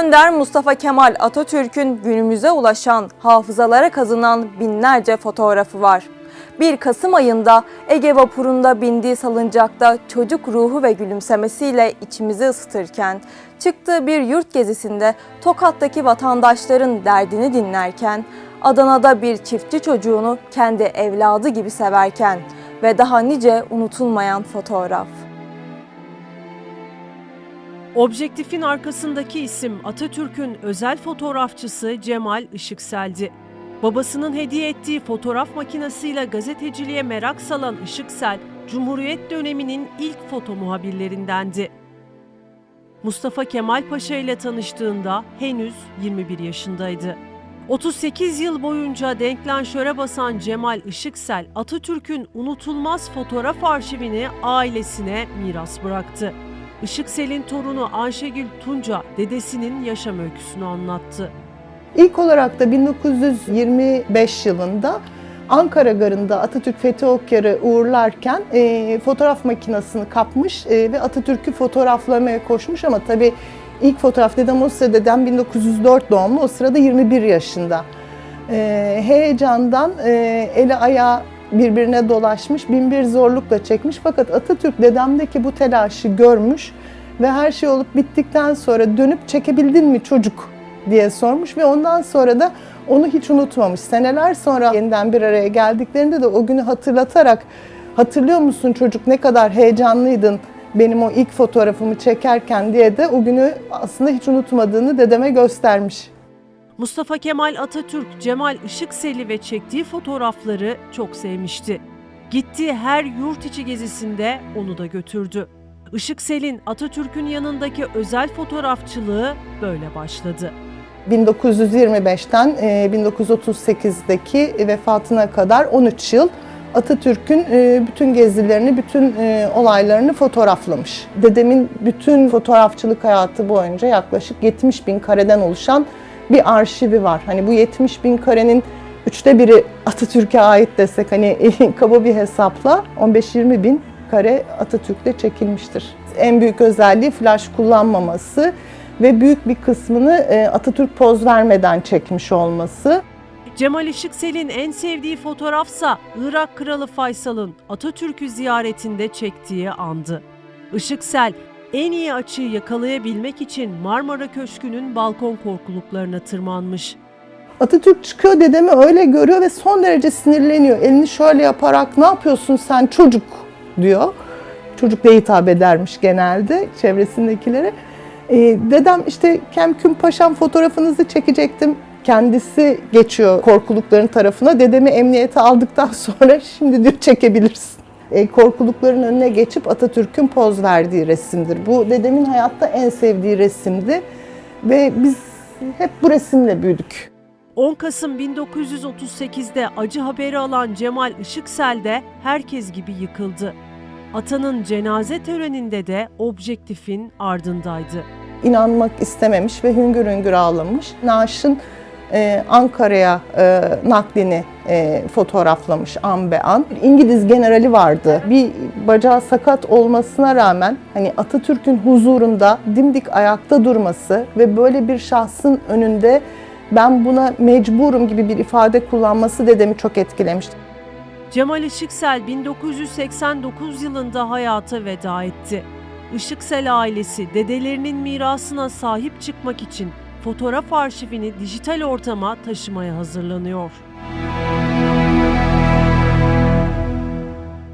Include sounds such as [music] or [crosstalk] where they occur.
önder Mustafa Kemal Atatürk'ün günümüze ulaşan, hafızalara kazınan binlerce fotoğrafı var. 1 Kasım ayında Ege vapurunda bindiği salıncakta çocuk ruhu ve gülümsemesiyle içimizi ısıtırken, çıktığı bir yurt gezisinde Tokat'taki vatandaşların derdini dinlerken, Adana'da bir çiftçi çocuğunu kendi evladı gibi severken ve daha nice unutulmayan fotoğraf. Objektifin arkasındaki isim Atatürk'ün özel fotoğrafçısı Cemal Işıksel'di. Babasının hediye ettiği fotoğraf makinesiyle gazeteciliğe merak salan Işıksel, Cumhuriyet döneminin ilk foto muhabirlerindendi. Mustafa Kemal Paşa ile tanıştığında henüz 21 yaşındaydı. 38 yıl boyunca denklanşöre basan Cemal Işıksel, Atatürk'ün unutulmaz fotoğraf arşivini ailesine miras bıraktı. Işıksel'in torunu Ayşegül Tunca dedesinin yaşam öyküsünü anlattı. İlk olarak da 1925 yılında Ankara Garı'nda Atatürk Fethi Okyar'ı uğurlarken e, fotoğraf makinesini kapmış e, ve Atatürk'ü fotoğraflamaya koşmuş ama tabii ilk fotoğraf dedem o sırada dedem 1904 doğumlu o sırada 21 yaşında. E, heyecandan e, eli ayağı birbirine dolaşmış, binbir zorlukla çekmiş fakat Atatürk dedemdeki bu telaşı görmüş ve her şey olup bittikten sonra dönüp çekebildin mi çocuk diye sormuş ve ondan sonra da onu hiç unutmamış. Seneler sonra yeniden bir araya geldiklerinde de o günü hatırlatarak hatırlıyor musun çocuk ne kadar heyecanlıydın benim o ilk fotoğrafımı çekerken diye de o günü aslında hiç unutmadığını dedeme göstermiş. Mustafa Kemal Atatürk, Cemal Işıksel'i ve çektiği fotoğrafları çok sevmişti. Gittiği her yurt içi gezisinde onu da götürdü. Işıksel'in Atatürk'ün yanındaki özel fotoğrafçılığı böyle başladı. 1925'ten e, 1938'deki vefatına kadar 13 yıl Atatürk'ün e, bütün gezilerini, bütün e, olaylarını fotoğraflamış. Dedemin bütün fotoğrafçılık hayatı boyunca yaklaşık 70 bin kareden oluşan bir arşivi var. Hani bu 70 bin karenin üçte biri Atatürk'e ait desek hani [laughs] kaba bir hesapla 15-20 bin kare Atatürk'te çekilmiştir. En büyük özelliği flash kullanmaması ve büyük bir kısmını e, Atatürk poz vermeden çekmiş olması. Cemal Işıksel'in en sevdiği fotoğrafsa Irak Kralı Faysal'ın Atatürk'ü ziyaretinde çektiği andı. Işıksel, en iyi açıyı yakalayabilmek için Marmara Köşkü'nün balkon korkuluklarına tırmanmış. Atatürk çıkıyor dedemi öyle görüyor ve son derece sinirleniyor. Elini şöyle yaparak ne yapıyorsun sen çocuk diyor. Çocuk diye hitap edermiş genelde çevresindekilere. Ee, dedem işte Kemküm Paşam fotoğrafınızı çekecektim. Kendisi geçiyor korkulukların tarafına. Dedemi emniyete aldıktan [laughs] sonra şimdi diyor çekebilirsin. E, korkulukların önüne geçip Atatürk'ün poz verdiği resimdir. Bu dedemin hayatta en sevdiği resimdi ve biz hep bu resimle büyüdük. 10 Kasım 1938'de acı haberi alan Cemal Işıksel de herkes gibi yıkıldı. Atanın cenaze töreninde de objektifin ardındaydı. inanmak istememiş ve hüngür hüngür ağlamış. Naaş'ın e, Ankara'ya e, naklini e, fotoğraflamış an be an. İngiliz generali vardı. Bir bacağı sakat olmasına rağmen hani Atatürk'ün huzurunda dimdik ayakta durması ve böyle bir şahsın önünde ben buna mecburum gibi bir ifade kullanması dedemi çok etkilemişti. Cemal Işıksel 1989 yılında hayata veda etti. Işıksel ailesi dedelerinin mirasına sahip çıkmak için fotoğraf arşivini dijital ortama taşımaya hazırlanıyor.